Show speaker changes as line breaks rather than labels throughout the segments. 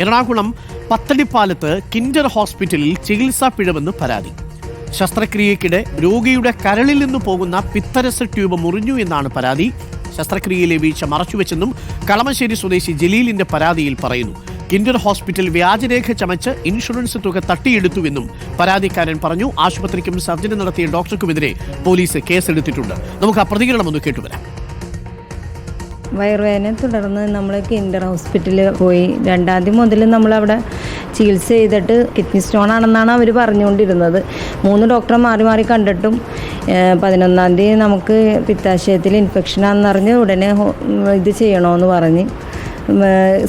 Ernakulam പത്തടിപ്പാലത്ത് Kinder ഹോസ്പിറ്റലിൽ ചികിത്സാ പിഴവെന്ന് പരാതി. ശസ്ത്രക്രിയയ്ക്കിടെ രോഗിയുടെ കരളിൽ നിന്ന് പോകുന്ന പിത്തരസ ട്യൂബ് മുറിഞ്ഞു എന്നാണ് പരാതി. ശസ്ത്രക്രിയയിലെ വീഴ്ച മറച്ചുവെച്ചെന്നും കളമശ്ശേരി സ്വദേശി ജലീലിന്റെ പരാതിയിൽ പറയുന്നു. കിൻഡർ ഹോസ്പിറ്റൽ വ്യാജരേഖ ചമച്ച് ഇൻഷുറൻസ് തുക തട്ടിയെടുത്തുവെന്നും പരാതിക്കാരൻ പറഞ്ഞു. ആശുപത്രിക്കും സർജറി നടത്തിയ ഡോക്ടർക്കുമെതിരെ പോലീസ് കേസെടുത്തിട്ടുണ്ട്. നമുക്ക് ആ പ്രതികരണം ഒന്ന് കേട്ടുവരാം.
വയറുവേദനയെ തുടർന്ന് നമ്മൾ കിൻഡർ ഹോസ്പിറ്റലിൽ പോയി. രണ്ടാം മുതൽ നമ്മളവിടെ ചികിത്സ ചെയ്തിട്ട് കിഡ്നി സ്റ്റോൺ ആണെന്നാണ് അവർ പറഞ്ഞുകൊണ്ടിരുന്നത്. മൂന്ന് ഡോക്ടറെ മാറി മാറി കണ്ടിട്ടും പതിനൊന്നാം തീയതി നമുക്ക് പിത്താശയത്തിൽ ഇൻഫെക്ഷൻ ആണെന്നറിഞ്ഞ് ഉടനെ ഇത് ചെയ്യണമെന്ന് പറഞ്ഞ്.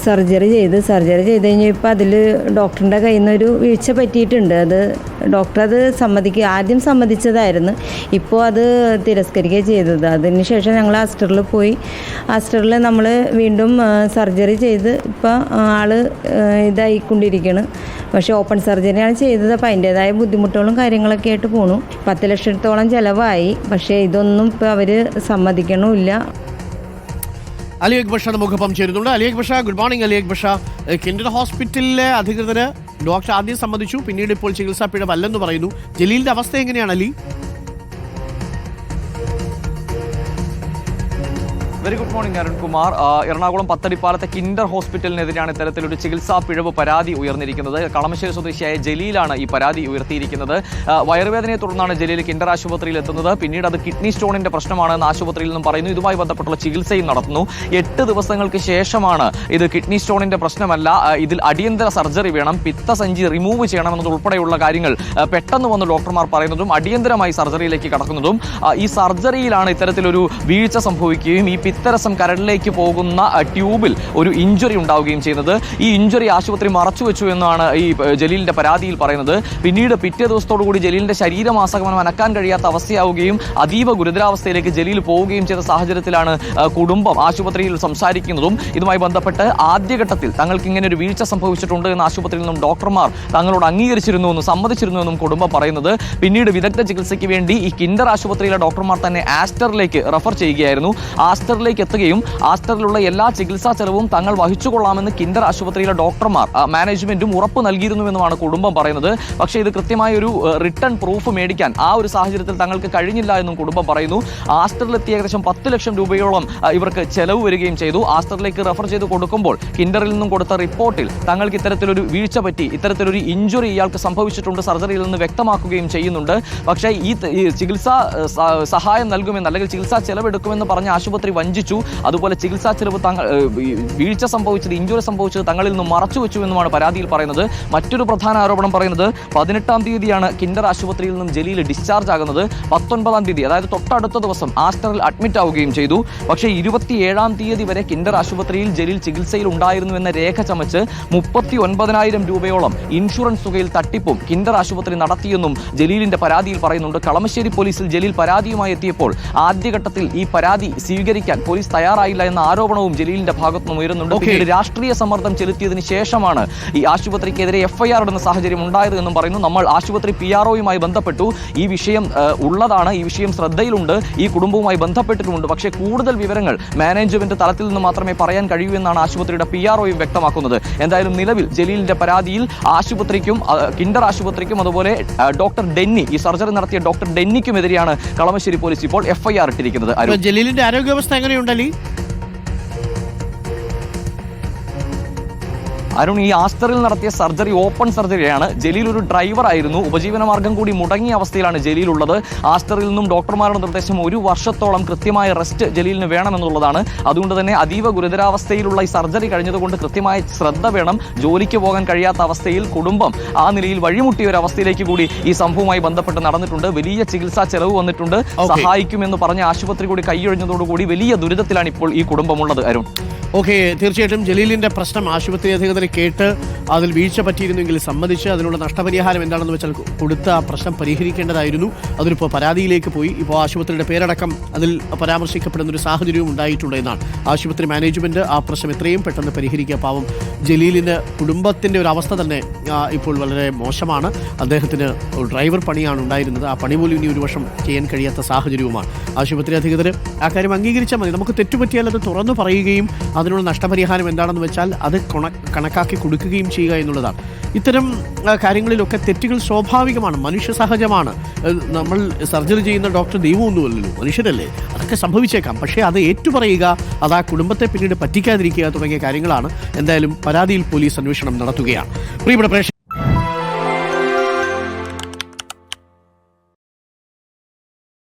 സർജറി ചെയ്ത് സർജറി ചെയ്ത് കഴിഞ്ഞപ്പോൾ അതിൽ ഡോക്ടറിന്റെ കയ്യിൽ നിന്നൊരു വീഴ്ച പറ്റിയിട്ടുണ്ട്. അത് ഡോക്ടർ അത് സമ്മതിക്കുക ആദ്യം സമ്മതിച്ചതായിരുന്നു. ഇപ്പോൾ അത് തിരസ്കരിക്കുക ചെയ്തത്. അതിന് ശേഷം ഞങ്ങൾ ഹാസ്റ്ററിൽ പോയി. ഹാസ്റ്ററിൽ നമ്മൾ വീണ്ടും സർജറി ചെയ്ത് ഇപ്പോൾ ആൾ ആ, ഇതായിക്കൊണ്ടിരിക്കുകയാണ് പക്ഷേ ഓപ്പൺ സർജറിയാണ് ചെയ്തത്. അപ്പോൾ അതിന്റേതായ ബുദ്ധിമുട്ടുകളും കാര്യങ്ങളൊക്കെ ആയിട്ട് പോണു. പത്ത് ലക്ഷത്തോളം ചിലവായി. പക്ഷേ ഇതൊന്നും ഇപ്പോൾ അവർ സമ്മതിക്കണമില്ല
അലി അക്ബഷ മുഖപ്പം ചേരുന്നുണ്ട്. അലി അക്ബഷ ഗുഡ് മോർണിംഗ് അലി അക്ബഷ കിൻഡർ ഹോസ്പിറ്റലിലെ അധികൃതർ ഡോക്ടർ ആദ്യം സമ്മതിച്ചു. പിന്നീട് ഇപ്പോൾ ചികിത്സാ പിഴവല്ലെന്ന് പറയുന്നു. ജലീലിന്റെ അവസ്ഥ എങ്ങനെയാണ് Ali?
Very good morning Arunkumar Ernakulam പത്തടിപ്പാലത്തെ Kinder ഹോസ്പിറ്റലിനെതിരെയാണ് ഇത്തരത്തിലൊരു ചികിത്സാ പിഴവ് പരാതി ഉയർന്നിരിക്കുന്നത്. കളമശ്ശേരി സ്വദേശിയായ ജലീലാണ് ഈ പരാതി ഉയർത്തിയിരിക്കുന്നത്. വയറുവേദനയെ തുടർന്നാണ് ജലീൽ കിൻഡർ ആശുപത്രിയിൽ എത്തുന്നത്. പിന്നീട് അത് കിഡ്നി സ്റ്റോണിന്റെ പ്രശ്നമാണെന്ന് ആശുപത്രിയിൽ നിന്നും പറയുന്നു. ഇതുമായി ബന്ധപ്പെട്ടുള്ള ചികിത്സയും നടത്തുന്നു. എട്ട് ദിവസങ്ങൾക്ക് ശേഷമാണ് ഇത് കിഡ്നി സ്റ്റോണിന്റെ പ്രശ്നമല്ല. ഇതിൽ അടിയന്തര സർജറി വേണം. പിത്തസഞ്ചി റിമൂവ് ചെയ്യണമെന്നത് ഉൾപ്പെടെയുള്ള കാര്യങ്ങൾ പെട്ടെന്ന് വന്ന് ഡോക്ടർമാർ പറയുന്നതും അടിയന്തരമായി സർജറിയിലേക്ക് കടക്കുന്നതും ഈ സർജറിയിലാണ് ഇത്തരത്തിലൊരു വീഴ്ച സംഭവിക്കുകയും ഈ പിത്തരസം കരളിലേക്ക് പോകുന്ന ട്യൂബിൽ ഒരു ഇഞ്ചുറി ഉണ്ടാവുകയും ചെയ്യുന്നത്. ഈ ഇഞ്ചുറി ആശുപത്രി മറച്ചു വെച്ചു എന്നാണ് ഈ ജലീലിന്റെ പരാതിയിൽ പറയുന്നത്. പിന്നീട് പിറ്റേ കൂടി ജലീലിന്റെ ശരീരമാസകമനം അനക്കാൻ കഴിയാത്ത അവസ്ഥയാവുകയും അതീവ ഗുരുതരാവസ്ഥയിലേക്ക് ജലീൽ പോവുകയും ചെയ്ത സാഹചര്യത്തിലാണ് കുടുംബം ആശുപത്രിയിൽ സംസാരിക്കുന്നതും. ഇതുമായി ബന്ധപ്പെട്ട് ആദ്യഘട്ടത്തിൽ തങ്ങൾക്ക് ഇങ്ങനെ ഒരു വീഴ്ച സംഭവിച്ചിട്ടുണ്ട് എന്ന് ആശുപത്രിയിൽ നിന്നും ഡോക്ടർമാർ തങ്ങളോട് അംഗീകരിച്ചിരുന്നു എന്നും സമ്മതിച്ചിരുന്നു എന്നും കുടുംബം പറയുന്നത്. പിന്നീട് വിദഗ്ധ ചികിത്സയ്ക്ക് വേണ്ടി ഈ കിൻഡർ ആശുപത്രിയിലെ ഡോക്ടർമാർ തന്നെ ആസ്റ്ററിലേക്ക് റെഫർ ചെയ്യുകയായിരുന്നു. ആസ്റ്ററിലേക്ക് എത്തുകയും ആസ്റ്ററിലുള്ള എല്ലാ ചികിത്സാ ചെലവും തങ്ങൾ വഹിച്ചുകൊള്ളാമെന്ന് കിൻഡർ ആശുപത്രിയിലെ ഡോക്ടർമാർ മാനേജ്മെന്റും ഉറപ്പ് നൽകിയിരുന്നുവെന്നുമാണ് കുടുംബം പറയുന്നത്. പക്ഷേ ഇത് കൃത്യമായ ഒരു റിട്ടേൺ പ്രൂഫ് മേടിക്കാൻ ആ ഒരു സാഹചര്യത്തിൽ തങ്ങൾക്ക് കഴിഞ്ഞില്ല എന്നും കുടുംബം പറയുന്നു. ആസ്റ്ററിലെത്തി ഏകദേശം പത്ത് ലക്ഷം രൂപയോളം ഇവർക്ക് ചെലവ് വരികയും ചെയ്തു. ആസ്റ്ററിലേക്ക് റെഫർ ചെയ്ത് കൊടുക്കുമ്പോൾ കിൻഡറിൽ നിന്നും കൊടുത്ത റിപ്പോർട്ടിൽ തങ്ങൾക്ക് ഇത്തരത്തിലൊരു വീഴ്ച പറ്റി ഇത്തരത്തിലൊരു ഇഞ്ചുറി ഇയാൾക്ക് സംഭവിച്ചിട്ടുണ്ട് സർജറിയിൽ നിന്ന് വ്യക്തമാക്കുകയും ചെയ്യുന്നുണ്ട്. പക്ഷേ ഈ ചികിത്സാ സഹായം നൽകുമെന്ന് അല്ലെങ്കിൽ ചികിത്സാ ചെലവെടുക്കുമെന്ന് പറഞ്ഞ ആശുപത്രി വഞ്ചിച്ചു അതുപോലെ ചികിത്സാ ചെലവ് തങ്ങൾ വീഴ്ച സംഭവിച്ചത് ഇഞ്ചുറി സംഭവിച്ചത് തങ്ങളിൽ നിന്ന് മറച്ചു വെച്ചു എന്നുമാണ് പരാതിയിൽ പറയുന്നത്. മറ്റൊരു പ്രധാന ആരോപണം പറയുന്നത് പതിനെട്ടാം തീയതിയാണ് കിൻഡർ ആശുപത്രിയിൽ നിന്നും ജലീൽ ഡിസ്ചാർജ് ആകുന്നത്. പത്തൊൻപതാം തീയതി അതായത് തൊട്ടടുത്ത ദിവസം ആസ്റ്ററിൽ അഡ്മിറ്റ് ആവുകയും ചെയ്തു. പക്ഷേ ഇരുപത്തിയേഴാം തീയതി വരെ കിൻഡർ ആശുപത്രിയിൽ ജലീൽ ചികിത്സയിൽ ഉണ്ടായിരുന്നു എന്ന രേഖ ചമച്ച് മുപ്പത്തി ഒൻപതിനായിരം രൂപയോളം ഇൻഷുറൻസ് തുകയിൽ തട്ടിപ്പും കിൻഡർ ആശുപത്രി നടത്തിയെന്നും ജലീലിന്റെ പരാതിയിൽ പറയുന്നുണ്ട്. കളമശ്ശേരി പോലീസിൽ ജലീൽ പരാതിയുമായി എത്തിയപ്പോൾ ആദ്യഘട്ടത്തിൽ ഈ പരാതി സ്വീകരിക്കാൻ പോലീസ് തയ്യാറായില്ല എന്ന ആരോപണവും ജലീലിന്റെ ഭാഗത്തുനിന്നും ഉയരുന്നുണ്ട്. പിന്നീട് രാഷ്ട്രീയ സമ്മർദ്ദം ചെലുത്തിയതിന് ശേഷമാണ് ഈ ആശുപത്രിക്കെതിരെ എഫ്ഐആർ ഇടുന്ന സാഹചര്യം ഉണ്ടായത് എന്നും പറയുന്നു. നമ്മൾ ആശുപത്രി പി ആർഒയുമായി ബന്ധപ്പെട്ടു. ഈ വിഷയം ഉള്ളതാണ്. ഈ വിഷയം ശ്രദ്ധയിലുണ്ട്. ഈ കുടുംബവുമായി ബന്ധപ്പെട്ടിട്ടുമുണ്ട്. പക്ഷേ കൂടുതൽ വിവരങ്ങൾ മാനേജ്മെന്റ് തലത്തിൽ നിന്ന് മാത്രമേ പറയാൻ കഴിയൂ എന്നാണ് ആശുപത്രിയുടെ പി ആർഒയും വ്യക്തമാക്കുന്നത്. എന്തായാലും നിലവിൽ ജലീലിന്റെ പരാതിയിൽ ആശുപത്രിക്കും കിൻഡർ ആശുപത്രിക്കും അതുപോലെ ഡോക്ടർ ഡെന്നി ഈ സർജറി നടത്തിയ ഡോക്ടർ ഡെന്നിക്കും എതിരെയാണ് കളമശ്ശേരി പോലീസ് ഇപ്പോൾ എഫ്ഐആർ ഇട്ടിരിക്കുന്നത് ആർ
ഇട്ടിരിക്കുന്നത്. ജലീലിന്റെ ആരോഗ്യാവസ്ഥ എങ്ങനെയുണ്ട് അലി
അരുൺ ഈ ആസ്റ്ററിൽ നടത്തിയ സർജറി ഓപ്പൺ സർജറിയാണ്. ജലീൽ ഒരു ഡ്രൈവർ ആയിരുന്നു. ഉപജീവനമാർഗം കൂടി മുടങ്ങിയ അവസ്ഥയിലാണ് ജലീൽ ഉള്ളത് ആസ്റ്ററിൽ നിന്നും ഡോക്ടർമാരുടെ നിർദ്ദേശം ഒരു വർഷത്തോളം കൃത്യമായ റെസ്റ്റ് ജലീലിന് വേണമെന്നുള്ളതാണ്. അതുകൊണ്ട് തന്നെ അതീവ ഗുരുതരാവസ്ഥയിലുള്ള ഈ സർജറി കഴിഞ്ഞതുകൊണ്ട് കൃത്യമായ ശ്രദ്ധ വേണം. ജോലിക്ക് പോകാൻ കഴിയാത്ത അവസ്ഥയിൽ കുടുംബം ആ നിലയിൽ വഴിമുട്ടിയ ഒരു അവസ്ഥയിലേക്ക് കൂടി ഈ സംഭവവുമായി ബന്ധപ്പെട്ട് നടന്നിട്ടുണ്ട്. വലിയ ചികിത്സാ ചെലവ് വന്നിട്ടുണ്ട്. സഹായിക്കുമെന്ന് പറഞ്ഞ ആശുപത്രി കൂടി കൈയൊഴിഞ്ഞതോടുകൂടി വലിയ ദുരിതത്തിലാണ് ഇപ്പോൾ ഈ കുടുംബമുള്ളത്. അരുൺ.
ഓക്കെ തീർച്ചയായിട്ടും ജലീലിന്റെ പ്രശ്നം ആശുപത്രി അധികൃതരെ കേട്ട് അതിൽ വീഴ്ച പറ്റിയിരുന്നെങ്കിൽ സമ്മതിച്ച് അതിനുള്ള നഷ്ടപരിഹാരം എന്താണെന്ന് വെച്ചാൽ കൊടുത്ത ആ പ്രശ്നം പരിഹരിക്കേണ്ടതായിരുന്നു. അതിലിപ്പോൾ പരാതിയിലേക്ക് പോയി. ഇപ്പോൾ ആശുപത്രിയുടെ പേരടക്കം അതിൽ പരാമർശിക്കപ്പെടുന്ന ഒരു സാഹചര്യവും ഉണ്ടായിട്ടുണ്ട് എന്നാണ്. ആശുപത്രി മാനേജ്മെന്റ് ആ പ്രശ്നം എത്രയും പെട്ടെന്ന് പരിഹരിക്കുക. പാവം ജലീലിന് കുടുംബത്തിന്റെ ഒരു അവസ്ഥ തന്നെ ഇപ്പോൾ വളരെ മോശമാണ്. അദ്ദേഹത്തിന് ഡ്രൈവർ പണിയാണ് ഉണ്ടായിരുന്നത്. ആ പണി പോലും ഇനി ഒരു വർഷം ചെയ്യാൻ കഴിയാത്ത സാഹചര്യവുമാണ്. ആശുപത്രി അധികൃതർ ആ കാര്യം അംഗീകരിച്ചാൽ മതി. നമുക്ക് തെറ്റുപറ്റിയാൽ അത് തുറന്നു പറയുകയും അത് അതിനുള്ള നഷ്ടപരിഹാരം എന്താണെന്ന് വെച്ചാൽ അത് കണക്കാക്കി കൊടുക്കുകയും ചെയ്യുക എന്നുള്ളതാണ്. ഇത്തരം കാര്യങ്ങളിലൊക്കെ തെറ്റുകൾ സ്വാഭാവികമാണ്. മനുഷ്യ സഹജമാണ്. നമ്മൾ സർജറി ചെയ്യുന്ന ഡോക്ടർ ദൈവമൊന്നുമല്ലല്ലോ. മനുഷ്യരല്ലേ. അതൊക്കെ സംഭവിച്ചേക്കാം. പക്ഷേ അത് ഏറ്റുപറയുക അത് ആ കുടുംബത്തെ പിന്നീട് പറ്റിക്കാതിരിക്കുക തുടങ്ങിയ കാര്യങ്ങളാണ്. എന്തായാലും പരാതിയിൽ പോലീസ് അന്വേഷണം നടത്തുകയാണ്. പ്രിയപ്പെട്ട